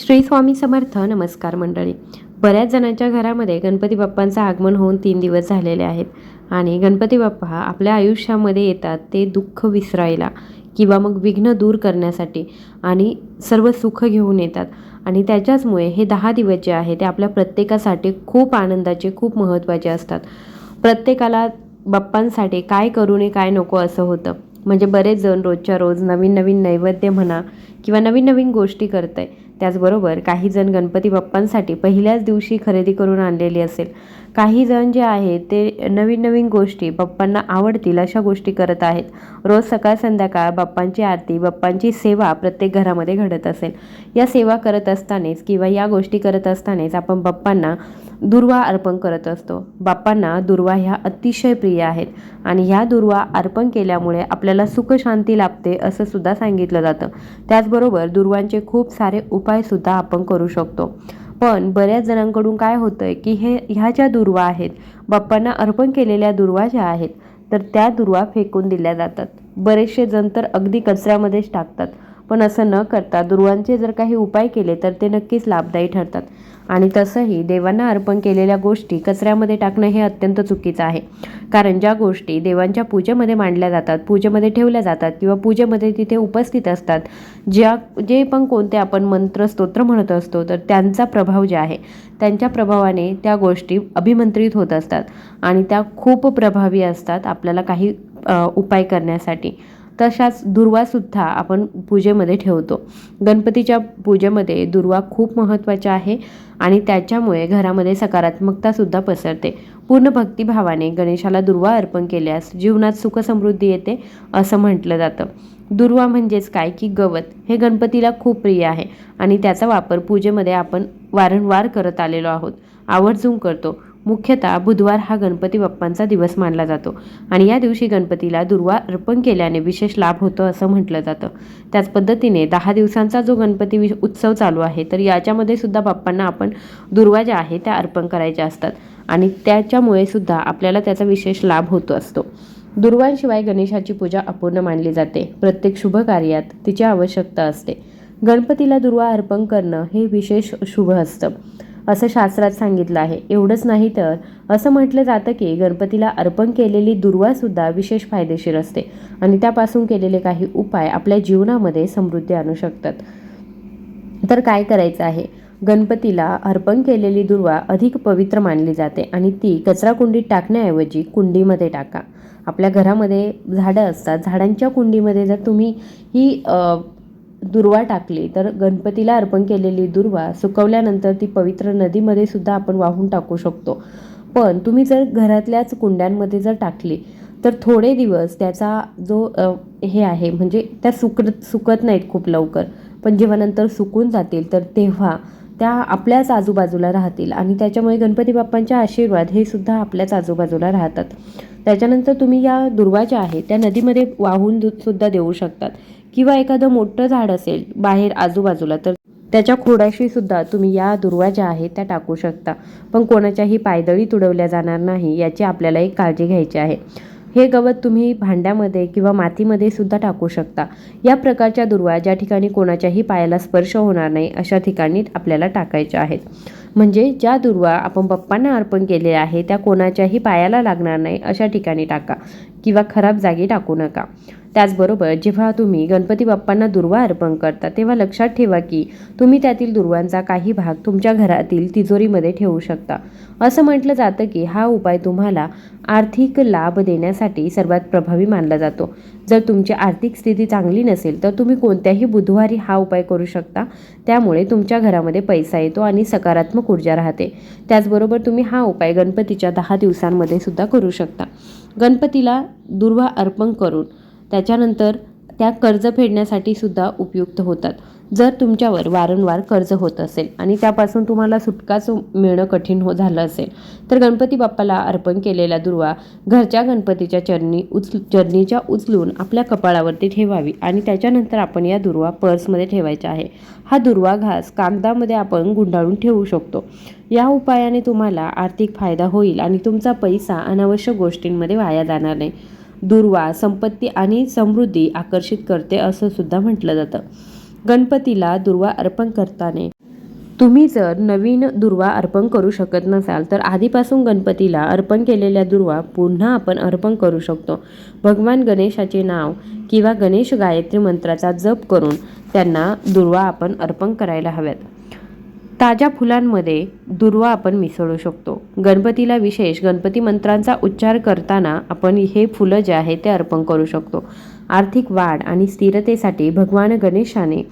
श्री स्वामी समर्थ नमस्कार मंडळी. बऱ्याच जणांच्या घरामध्ये गणपती बाप्पांचं आगमन होऊन तीन दिवस झालेले आहेत आणि गणपती बाप्पा आपल्या आयुष्यामध्ये येतात ते दुःख विसरायला किंवा मग विघ्न दूर करण्यासाठी आणि सर्व सुख घेऊन येतात. आणि त्याच्याचमुळे हे दहा दिवस जे आहे ते आपल्या प्रत्येकासाठी खूप आनंदाचे खूप महत्त्वाचे असतात. प्रत्येकाला बाप्पांसाठी काय करू नये काय नको असं होतं. म्हणजे बरेच जण रोजच्या रोज नवीन नवीन नैवेद्य म्हणा किंवा नवीन नवीन गोष्टी करत आहे त्याचबरोबर काही जण गणपती बाप्पांसाठी पहिल्याच दिवशी खरेदी करून आणलेली असेल. काही जण जे आहेत ते नवीन नवीन गोष्टी बाप्पांना आवडतील अशा गोष्टी करत आहेत. रोज सकाळ संध्याकाळ बाप्पांची आरती बाप्पांची सेवा प्रत्येक घरामध्ये घडत असेल. या सेवा करत असतानाच किंवा या गोष्टी करत असतानाच आपण बाप्पांना दुर्वा अर्पण करत असतो. बाप्पांना दुर्वा ह्या अतिशय प्रिय आहेत आणि ह्या दुर्वा अर्पण केल्यामुळे आपल्याला सुखशांती लाभते असं सुद्धा सांगितलं जातं. त्याचबरोबर दुर्वांचे खूप सारे उपायसुद्धा आपण करू शकतो. पण बऱ्याच जणांकडून काय होतं आहे की हे ह्या ज्या दुर्वा आहेत बाप्पांना अर्पण केलेल्या दुर्वा ज्या आहेत तर त्या दुर्वा फेकून दिल्या जातात. बरेचसे जण तर अगदी कचऱ्यामध्येच टाकतात. पण असं न करता दुर्वांचे जर काही उपाय केले तर ते नक्कीच लाभदायी ठरतात. आणि तसंही देवांना अर्पण केलेल्या गोष्टी कचऱ्यामध्ये टाकणं हे अत्यंत चुकीचं आहे. कारण ज्या गोष्टी देवांच्या पूजेमध्ये मांडल्या जातात पूजेमध्ये ठेवल्या जातात किंवा पूजेमध्ये तिथे उपस्थित असतात ज्या जे पण कोणते आपण मंत्र स्तोत्र म्हणत असतो तर त्यांचा प्रभाव जे आहे त्यांच्या प्रभावाने त्या गोष्टी अभिमंत्रित होत असतात. आणि त्या खूप प्रभावी असतात आपल्याला काही उपाय करण्यासाठी. तशाच दुर्वासुद्धा आपण पूजेमध्ये ठेवतो. गणपतीच्या पूजेमध्ये दुर्वा खूप महत्त्वाच्या आहे आणि त्याच्यामुळे घरामध्ये सकारात्मकतासुद्धा पसरते. पूर्ण भक्तिभावाने गणेशाला दुर्वा अर्पण केल्यास जीवनात सुखसमृद्धी येते असं म्हटलं जातं. दुर्वा म्हणजेच काय? की गवत. हे गणपतीला खूप प्रिय आहे आणि त्याचा वापर पूजेमध्ये आपण वारंवार करत आलेलो आहोत. आवर्जून करतो. मुख्यतः बुधवार हा गणपती बाप्पांचा दिवस मानला जातो आणि या दिवशी गणपतीला दुर्वा अर्पण केल्याने विशेष लाभ होतो असं म्हटलं जातं. त्याच पद्धतीने दहा दिवसांचा जो गणपती वि- उत्सव चालू आहे तर याच्यामध्ये सुद्धा बाप्पांना आपण दुर्वा ज्या आहे त्या अर्पण करायच्या असतात आणि त्याच्यामुळे सुद्धा आपल्याला त्याचा विशेष लाभ होतो असतो. दुर्वांशिवाय गणेशाची पूजा अपूर्ण मानली जाते. प्रत्येक शुभ कार्यात तिची आवश्यकता असते. गणपतीला दुर्वा अर्पण करणं हे विशेष शुभ असतं. असं शास्त्रात सांगितलं आहे. एवढंच नाही तर असं म्हटलं जातं की गणपतीला अर्पण केलेली दुर्वासुद्धा विशेष फायदेशीर असते आणि त्यापासून केलेले काही उपाय आपल्या जीवनामध्ये समृद्धी आणू शकतात. तर काय करायचं आहे? गणपतीला अर्पण केलेली दुर्वा अधिक पवित्र मानली जाते आणि ती कचरा कुंडीत टाकण्याऐवजी कुंडीमध्ये टाका. आपल्या घरामध्ये झाडं असतात. झाडांच्या कुंडीमध्ये जर तुम्ही ही दुर्वा टाकली तर गणपतीला अर्पण केलेली दुर्वा सुकवल्यानंतर ती पवित्र नदीमध्ये सुद्धा आपण वाहून टाकू शकतो. पण तुम्ही जर घरातल्याच कुंड्यांमध्ये जर टाकली तर थोडे दिवस त्याचा जो हे आहे म्हणजे त्या सुकत सुकत नाहीत खूप लवकर पण जेव्हा नंतर सुकून जातील तर तेव्हा त्या आपल्याच आजूबाजूला राहतील आणि त्याच्यामुळे गणपती बाप्पांचे आशीर्वाद हे सुद्धा आपल्याच आजूबाजूला राहतात. त्याच्यानंतर तुम्ही या दुर्वा ज्या आहेत त्या नदीमध्ये वाहून सुद्धा देऊ शकतात. किंवा एखादं मोठं झाड असेल बाहेर आजूबाजूला तर त्याच्या खोडाशी सुद्धा तुम्ही या दुर्वा ज्या आहेत त्या टाकू शकता. पण कोणाच्याही पायदळी तुडवल्या जाणार नाही याची आपल्याला एक काळजी घ्यायची आहे. हे गवत तुम्ही भांड्यामध्ये किंवा मातीमध्ये सुद्धा टाकू शकता. या प्रकारच्या दुर्वा ज्या ठिकाणी कोणाच्याही पायाला स्पर्श होणार नाही अशा ठिकाणी आपल्याला टाकायच्या आहेत. म्हणजे ज्या दुर्वा आपण बाप्पांना अर्पण केलेल्या आहे त्या कोणाच्याही पायाला लागणार नाही अशा ठिकाणी टाका किंवा खराब जागी टाकू नका. त्याचबरोबर जेव्हा तुम्ही गणपती बाप्पांना दुर्वा अर्पण करता तेव्हा लक्षात ठेवा की तुम्ही त्यातील दुर्वांचा काही भाग तुमच्या घरातील तिजोरीमध्ये ठेवू शकता. असं म्हटलं जातं की हा उपाय तुम्हाला आर्थिक लाभ देण्यासाठी सर्वात प्रभावी मानला जातो. जर तुमची आर्थिक स्थिती चांगली नसेल तर तुम्ही कोणत्याही बुधवारी हा उपाय करू शकता. त्यामुळे तुमच्या घरामध्ये पैसा येतो आणि सकारात्मक ऊर्जा राहते. त्याचबरोबर तुम्ही हा उपाय गणपतीच्या दहा दिवसांमध्ये सुद्धा करू शकता. गणपतीला दुर्वा अर्पण करून त्याच्यानंतर त्या कर्ज फेडण्यासाठी सुद्धा उपयुक्त होतात. जर तुमच्यावर वारंवार कर्ज होत असेल आणि त्यापासून तुम्हाला सुटकाच मिळणं कठीण हो झालं असेल तर गणपती बाप्पाला अर्पण केलेला दुर्वा घरच्या गणपतीच्या चरणी उचल चरणीच्या उचलून आपल्या कपाळावरती ठेवावी आणि त्याच्यानंतर आपण या दुर्वा पर्समध्ये ठेवायचा आहे. हा दुर्वा घास कागदामध्ये आपण गुंडाळून ठेवू शकतो. या उपायाने तुम्हाला आर्थिक फायदा होईल आणि तुमचा पैसा अनावश्यक गोष्टींमध्ये वाया जाणार नाही. दुर्वा संपत्ती आणि समृद्धी आकर्षित करते असं सुद्धा म्हटलं जातं. गणपतीला दुर्वा अर्पण करताना तुम्ही जर नवीन दुर्वा अर्पण करू शकत नसाल तर आधीपासून गणपतीला अर्पण केलेल्या दुर्वा पुन्हा आपण अर्पण करू शकतो. भगवान गणेशाचे नाव किंवा गणेश गायत्री मंत्राचा जप करून त्यांना दुर्वा आपण अर्पण करायला हव्यात. ताज्या फुलांमध्ये दुर्वा आपण मिसळू शकतो. गणपतीला विशेष गणपती मंत्रांचा उच्चार करताना आपण हे फुलं जे आहे ते अर्पण करू शकतो. आर्थिक वाढ आणि स्थिरतेसाठी भगवान गणेशाने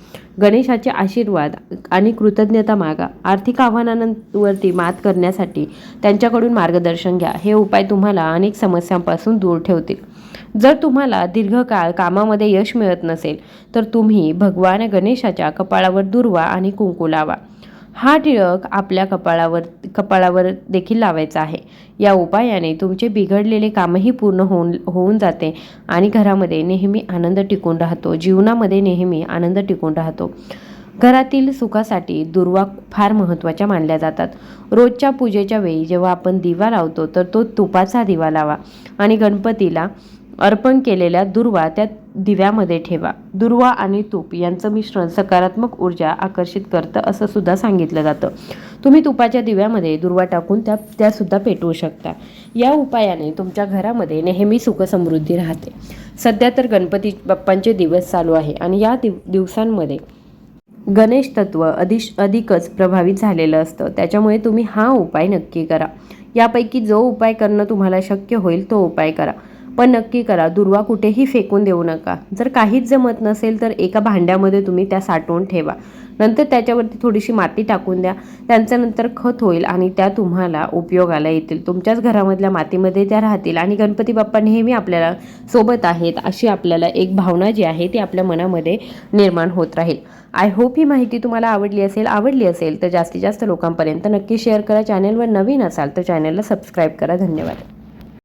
गणेशाचे आशीर्वाद आणि कृतज्ञता मागा. आर्थिक आव्हानांवरती मात करण्यासाठी त्यांच्याकडून मार्गदर्शन घ्या. हे उपाय तुम्हाला अनेक समस्यांपासून दूर ठेवतील. जर तुम्हाला दीर्घकाळ कामामध्ये यश मिळत नसेल तर तुम्ही भगवान गणेशाच्या कपाळावर दुर्वा आणि कुंकू लावा. हा टिळक आपल्या कपाळावर कपाळावर देखील लावायचा आहे. या उपायाने तुमचे बिघडलेले कामही पूर्ण होऊन होऊन जाते आणि घरामध्ये नेहमी आनंद टिकून राहतो. जीवनामध्ये नेहमी आनंद टिकून राहतो. घरातील सुखासाठी दुर्वा फार महत्त्वाच्या मानल्या जातात. रोजच्या पूजेच्या वेळी जेव्हा आपण दिवा लावतो तर तो तुपाचा दिवा लावा आणि गणपतीला अर्पण केलेल्या दुर्वा त्या दिव्यामध्ये ठेवा. दुर्वा आणि तूप यांचं मिश्रण सकारात्मक ऊर्जा आकर्षित करतं असं सुद्धा सांगितलं जातं. तुम्ही तुपाच्या दिव्यामध्ये दुर्वा टाकून त्या त्यासुद्धा पेटवू शकता. या उपायाने तुमच्या घरामध्ये नेहमी सुखसमृद्धी राहते. सध्या तर गणपती बाप्पांचे दिवस चालू आहे आणि या दिव दिवसांमध्ये गणेश तत्व अधिश अधिकच प्रभावित झालेलं असतं. त्याच्यामुळे तुम्ही हा उपाय नक्की करा. यापैकी जो उपाय करणं तुम्हाला शक्य होईल तो उपाय करा. पण नक्की करा. दुर्वा कुठेही फेकून देऊ नका. जर काहीच जमत नसेल तर एका भांड्यामध्ये तुम्ही त्या साठवून ठेवा. नंतर त्याच्यावरती थोडीशी माती टाकून द्या. त्यांचं नंतर खत होईल आणि त्या तुम्हाला उपयोगाला येतील. तुमच्याच घरामधल्या मातीमध्ये त्या राहतील आणि गणपती बाप्पा नेहमी आपल्याला सोबत आहेत अशी आपल्याला एक भावना जी आहे ती आपल्या मनामध्ये निर्माण होत राहील. आय होप ही माहिती तुम्हाला आवडली असेल. आवडली असेल तर जास्तीत जास्त लोकांपर्यंत नक्की शेअर करा. चॅनलवर नवीन असाल तर चॅनलला सबस्क्राईब करा. धन्यवाद.